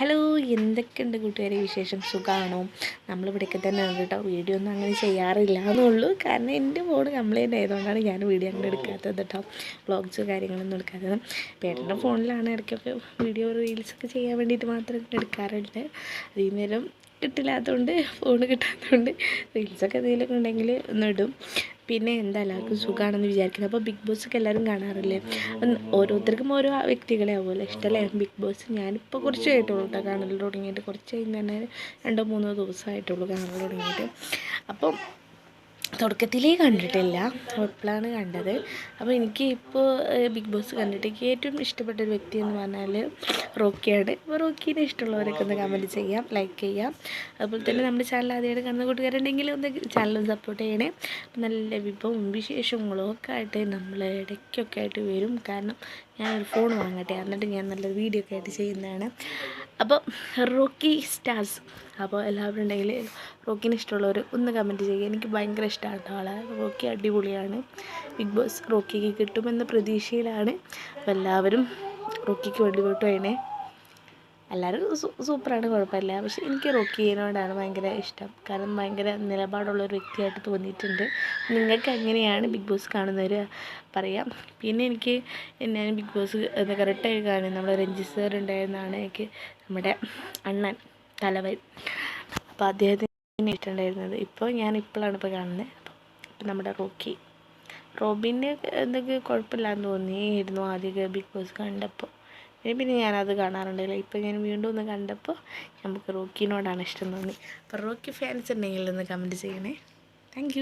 Hello എന്തൊക്കെയുണ്ട് കൂട്ടുകാരെ? വിശേഷം സുഖമാണോ നമ്മളിവിടെയൊക്കെ തന്നെ കേട്ടോ വീഡിയോ ഒന്നും അങ്ങനെ ചെയ്യാറില്ല എന്നുള്ളൂ. കാരണം എന്റെ ഫോൺ കംപ്ലൈന്റ് ആയതുകൊണ്ടാണ് ഞാൻ വീഡിയോ അങ്ങനെ എടുക്കാത്തത് കേട്ടോ വ്ളോഗ്സ് കാര്യങ്ങളൊന്നും എടുക്കാത്തത്. പേരന്റെ ഫോണിലാണ് ഇടയ്ക്കൊക്കെ വീഡിയോ റീൽസൊക്കെ ചെയ്യാൻ വേണ്ടിയിട്ട് മാത്രം എടുക്കാറുണ്ട്. അതീ നേരം കിട്ടില്ലാത്തതുകൊണ്ട് ഫോൺ കിട്ടാത്തതുകൊണ്ട് റീൽസൊക്കെ എന്തെങ്കിലുമൊക്കെ ഉണ്ടെങ്കിൽ ഇടും. പിന്നെ എന്താ എല്ലാവർക്കും സുഖമാണെന്ന് വിചാരിക്കുന്നത്. അപ്പോൾ ബിഗ് ബോസ് ഒക്കെ എല്ലാവരും കാണാറില്ലേ? ഓരോരുത്തർക്കും ഓരോ വ്യക്തികളെ ആവുമല്ലോ. ഇഷ്ടമല്ലേ ബിഗ് ബോസ് ഞാനിപ്പോൾ കുറച്ച് ആയിട്ടുള്ളൂ കേട്ടോ കാണൽ തുടങ്ങിയിട്ട് കുറച്ച് കഴിഞ്ഞ് തന്നെ രണ്ടോ മൂന്നോ ദിവസമായിട്ടുള്ളൂ കാണൽ തുടങ്ങിയിട്ട്. അപ്പം തുടക്കത്തിലേ കണ്ടിട്ടില്ല. ഇപ്പോഴാണ് കണ്ടത്? അപ്പോൾ എനിക്ക് ഇപ്പോൾ ബിഗ് ബോസ് കണ്ടിട്ട് എനിക്ക് ഏറ്റവും ഇഷ്ടപ്പെട്ട ഒരു വ്യക്തി എന്ന് പറഞ്ഞാൽ റോക്കിയാണ്. അപ്പോൾ റോക്കീനെ ഇഷ്ടമുള്ളവരൊക്കെ ഒന്ന് കമന്റ് ചെയ്യാം ലൈക്ക് ചെയ്യാം. അതുപോലെ തന്നെ നമ്മുടെ ചാനൽ ആദ്യമായിട്ട് കാണുന്ന കൂട്ടുകാരുണ്ടെങ്കിൽ ഒന്ന് ചാനലും സപ്പോർട്ട് ചെയ്യണേ. നല്ല വിഭവവും വിശേഷങ്ങളും ഒക്കെ ആയിട്ട് നമ്മൾ ഇടയ്ക്കൊക്കെ ആയിട്ട് വരും. കാരണം ഞാനൊരു ഫോൺ വാങ്ങട്ടെ എന്നിട്ട് ഞാൻ നല്ലൊരു വീഡിയോ ഒക്കെ ആയിട്ട് ചെയ്യുന്നതാണ്. അപ്പോൾ റോക്കി സ്റ്റാർസ്. അപ്പോൾ എല്ലാവരും ഉണ്ടെങ്കിൽ റോക്കിനെ ഇഷ്ടമുള്ളവർ ഒന്ന് കമന്റ് ചെയ്യുക. എനിക്ക് ഭയങ്കര ഇഷ്ടമാണ് ആളെ. റോക്കി അടിപൊളിയാണ്. ബിഗ് ബോസ് റോക്കിക്ക് കിട്ടുമെന്ന പ്രതീക്ഷയിലാണ്. അപ്പോൾ എല്ലാവരും റോക്കിക്ക് വേണ്ടി വോട്ട് ചെയ്യണേ എല്ലാവരും സൂപ്പറാണ് കുഴപ്പമില്ല. പക്ഷെ എനിക്ക് റോക്കിനോടാണ് ഭയങ്കര ഇഷ്ടം. കാരണം ഭയങ്കര നിലപാടുള്ള ഒരു വ്യക്തിയായിട്ട് തോന്നിയിട്ടുണ്ട്. നിങ്ങൾക്ക് എങ്ങനെയാണ് ബിഗ് ബോസ് കാണുന്നവർ പറയാം. പിന്നെ എനിക്ക് ഞാൻ ബിഗ് ബോസ് എന്താ കറക്റ്റായി കാണുന്നത്? നമ്മുടെ രഞ്ജി സാർ ഉണ്ടായിരുന്നതാണ് എനിക്ക് നമ്മുടെ അണ്ണൻ തലവൻ. അപ്പോൾ അദ്ദേഹത്തിന് ഇഷ്ടമുണ്ടായിരുന്നത്. ഇപ്പോൾ ഞാൻ ഇപ്പോഴാണ് ഇപ്പോൾ കാണുന്നത്. അപ്പം നമ്മുടെ റോക്കി. റോബിന്റെ എന്തൊക്കെ കുഴപ്പമില്ലാന്ന് തോന്നിയിരുന്നു ആദ്യമൊക്കെ ബിഗ് ബോസ് കണ്ടപ്പോൾ. പിന്നെ ഞാനത് കാണാറുണ്ടല്ലോ. ഇപ്പോൾ ഞാൻ വീണ്ടും ഒന്ന് കണ്ടപ്പോൾ നമുക്ക് റോക്കിനോടാണ് ഇഷ്ടം തോന്നി. അപ്പോൾ റോക്കി ഫാൻസ് ഉണ്ടെങ്കിൽ ഒന്ന് കമന്റ് ചെയ്യണേ. താങ്ക്